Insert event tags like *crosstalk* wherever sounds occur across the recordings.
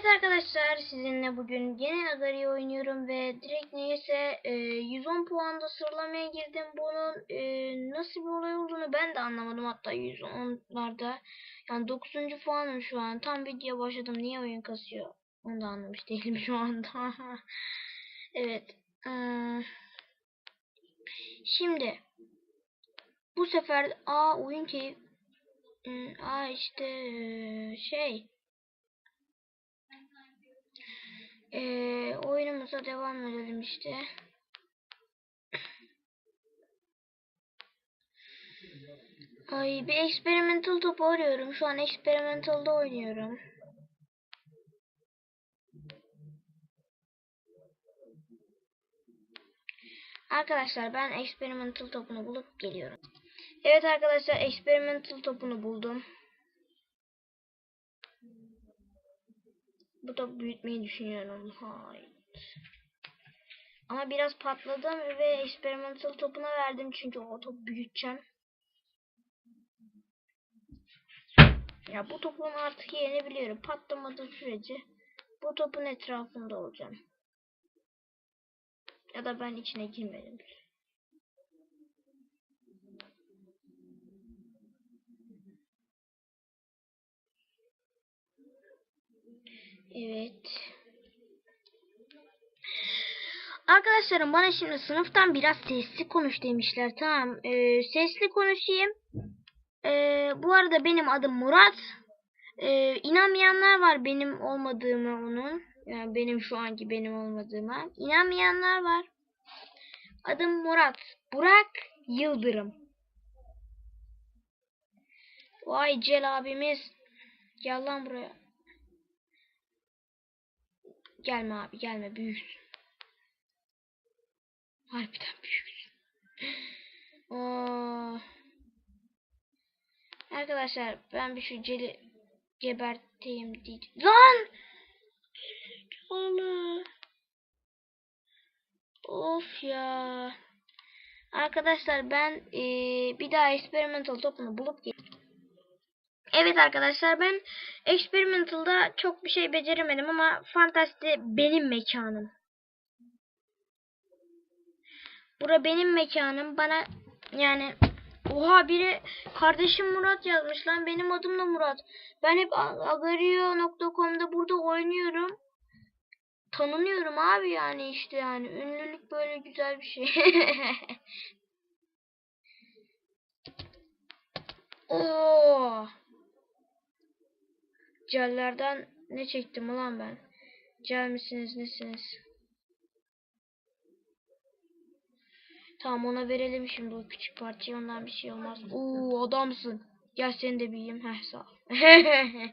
Evet arkadaşlar sizinle bugün yine Agari oynuyorum ve direkt neyse e, 110 puanda sıralamaya girdim. Bunun e, nasıl bir olay olduğunu ben de anlamadım hatta 110'larda. Yani 9. puanım şu an. Tam video başladım. Niye oyun kasıyor? Onu da anlamış değilim şu anda. *laughs* evet. e, şimdi bu sefer a oyun keyif a işte e, şey Ee, oyunumuza devam edelim işte. Ay bir experimental topu arıyorum. Şu an experimental'da oynuyorum. Arkadaşlar ben experimental topunu bulup geliyorum. Evet arkadaşlar experimental topunu buldum. Bu top büyütmeyi düşünüyorum. Hayır. Ama biraz patladım ve experimental topuna verdim çünkü o top büyüteceğim. Ya bu topun artık yerini biliyorum. Patlamadığı sürece bu topun etrafında olacağım. Ya da ben içine girmedim. Evet. Arkadaşlarım bana şimdi sınıftan biraz sesli konuş demişler. Tamam. Ee, sesli konuşayım. Ee, bu arada benim adım Murat. Ee, inanmayanlar var benim olmadığımı onun. Yani benim şu anki benim olmadığıma. İnanmayanlar var. Adım Murat. Burak Yıldırım. Vay Cel abimiz. Gel lan buraya. Gelme abi gelme büyüksün. Harbiden büyüksün. Oo. Arkadaşlar ben bir şu celi geberteyim diyeceğim. Lan! Oğlum. Of ya. Arkadaşlar ben ee, bir daha experimental topunu bulup geleyim. Evet arkadaşlar ben Experimental'da çok bir şey beceremedim ama Fantasy benim mekanım. Bura benim mekanım. Bana yani oha biri kardeşim Murat yazmış lan benim adım da Murat. Ben hep agario.com'da burada oynuyorum. Tanınıyorum abi yani işte yani ünlülük böyle güzel bir şey. *laughs* Oo. Cellerden ne çektim ulan ben? Cel misiniz nesiniz? Tamam ona verelim şimdi o küçük parçayı ondan bir şey olmaz. Oo adamsın. Gel seni de büyüyeyim. Heh sağ ol. *laughs*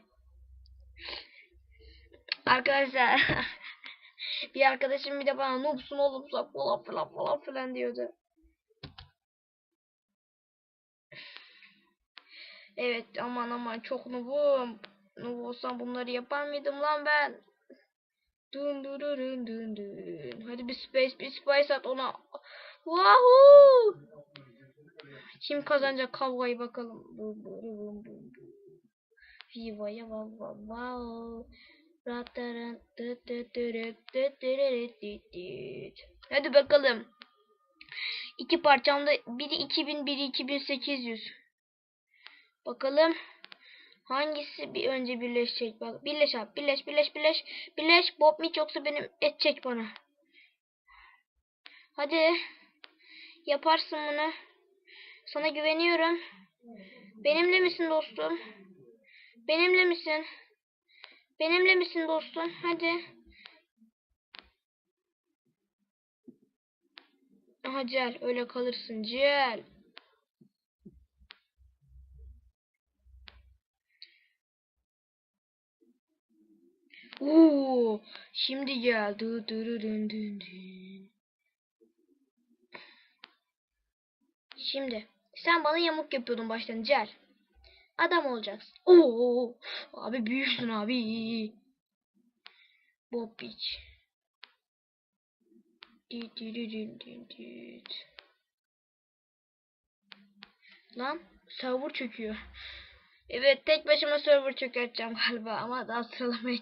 Arkadaşlar *laughs* bir arkadaşım bir de bana noobsun oğlum falan falan falan filan diyordu. Evet aman aman çok noobum. Noob olsam bunları yapar mıydım lan ben? Dun dun dun dun. Hadi bir space bir space at ona. Wahoo! Kim kazanacak kavgayı bakalım. Bum bum bum bum. Viva'ya vav vav vav. Ratarın tıt tıt tırıt tıt tırırıt tıt tıt. Hadi bakalım. İki parçamda biri 2000 biri 2800. Bakalım. Hangisi bir önce birleşecek? Bak birleş abi. Birleş birleş birleş. Birleş. Bob mi yoksa benim edecek bana. Hadi. Yaparsın bunu. Sana güveniyorum. Benimle misin dostum? Benimle misin? Benimle misin dostum? Hadi. Aha Cel. Öyle kalırsın. Cel. Oo, şimdi geldi. Şimdi sen bana yamuk yapıyordun baştan Cel. Adam olacaksın. Oo, abi büyüksün abi. Bob Beach. Düt düt düt düt düt. Lan server çöküyor. Evet tek başıma server çökerteceğim galiba ama daha sıralamaya.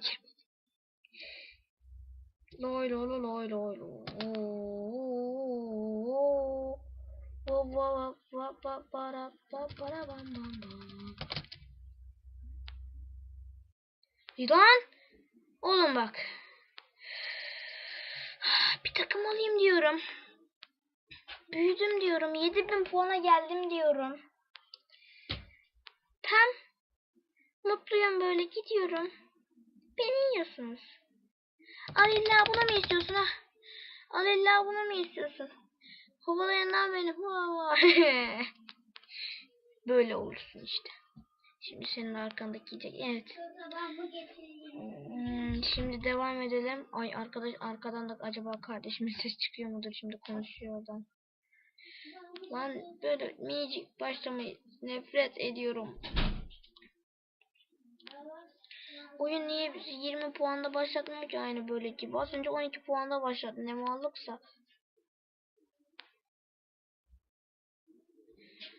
Loy loy loy loy loy. Lan oğlum bak. Bir takım alayım diyorum. Büyüdüm diyorum. 7000 puana geldim diyorum. Tam mutluyum böyle gidiyorum. Beni yiyorsunuz. Al illa buna mı istiyorsun ha? Al illa buna mı istiyorsun? Kovalayan lan beni. *laughs* Böyle olursun işte. Şimdi senin arkandaki gidecek. Evet. Hmm, şimdi devam edelim. Ay arkadaş arkadan da acaba kardeşimin ses çıkıyor mudur? Şimdi konuşuyor oradan. Lan böyle minicik başlamayı nefret ediyorum. Oyun niye bizi 20 puanda başlatmıyor ki aynı böyle gibi. Az önce 12 puanda başlattı. Ne mallıksa.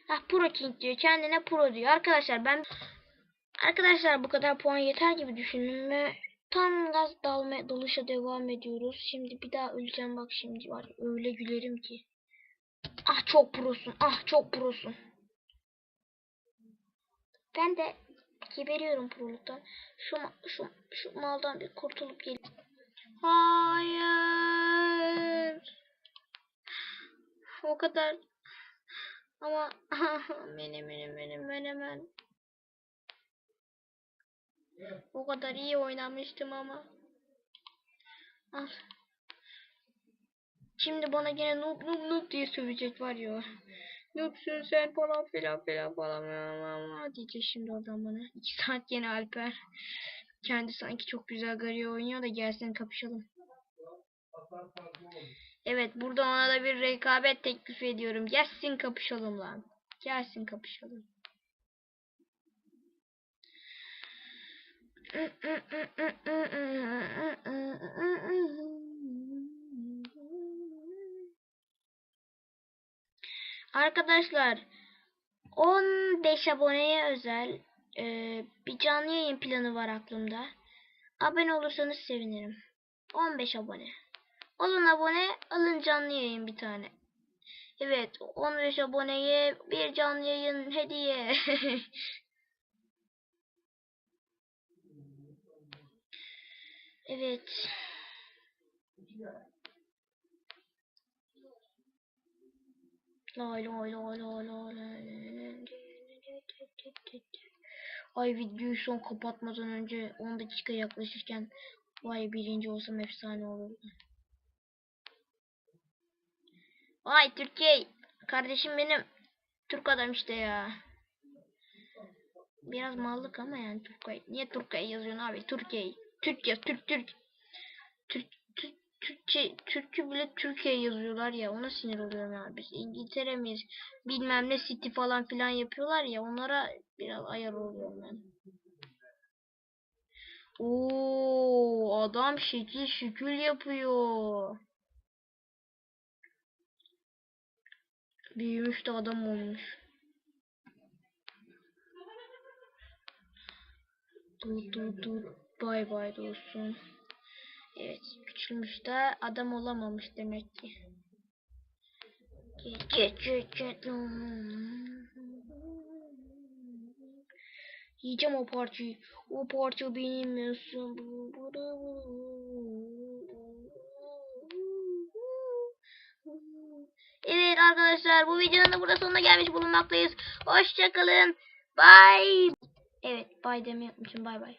Hah Pro King diyor. Kendine Pro diyor. Arkadaşlar ben Arkadaşlar bu kadar puan yeter gibi düşündüm ve tam gaz dalma doluşa devam ediyoruz. Şimdi bir daha öleceğim bak şimdi var. Öyle gülerim ki. Ah çok prosun. Ah çok prosun. Ben de geberiyorum proluktan. Şu şu şu maldan bir kurtulup gel. Hayır. O kadar ama benim benim benim benim O kadar iyi oynamıştım ama. Al. Şimdi bana gene noob noob noob diye sövecek var ya. Noobsun sen falan filan filan falan ama diyecek şimdi oradan bana. İki saat yine Alper. Kendi sanki çok güzel Gary oynuyor da gelsin kapışalım. Evet burada ona da bir rekabet teklif ediyorum. Gelsin kapışalım lan. Gelsin kapışalım. Arkadaşlar 15 aboneye özel e, bir canlı yayın planı var aklımda. Abone olursanız sevinirim. 15 abone. Olun abone, alın canlı yayın bir tane. Evet, 15 aboneye bir canlı yayın hediye. *laughs* evet. Ay videoyu son kapatmadan önce 10 dakika yaklaşırken vay birinci olsam efsane olurdu. Vay Türkiye kardeşim benim Türk adam işte ya. Biraz mallık ama yani Türkiye. Niye Türkiye yazıyorsun abi? Türkiye. Türk yaz. Türk. Türk Türk Türkçe, Türkçe bile Türkiye yazıyorlar ya ona sinir oluyorum ya. Biz İngiltere miyiz? Bilmem ne City falan filan yapıyorlar ya onlara biraz ayar oluyorum ben. Oo adam şekil şükül yapıyor. Büyümüş de adam olmuş. Dur dur dur. Bay bay dostum. Evet küçülmüş de adam olamamış demek ki. Yiyeceğim o parçayı. O parça benim olsun. Evet arkadaşlar bu videonun da burada sonuna gelmiş bulunmaktayız. Hoşçakalın. Bye. Evet bye demeyi unutmuşum. Bye bye.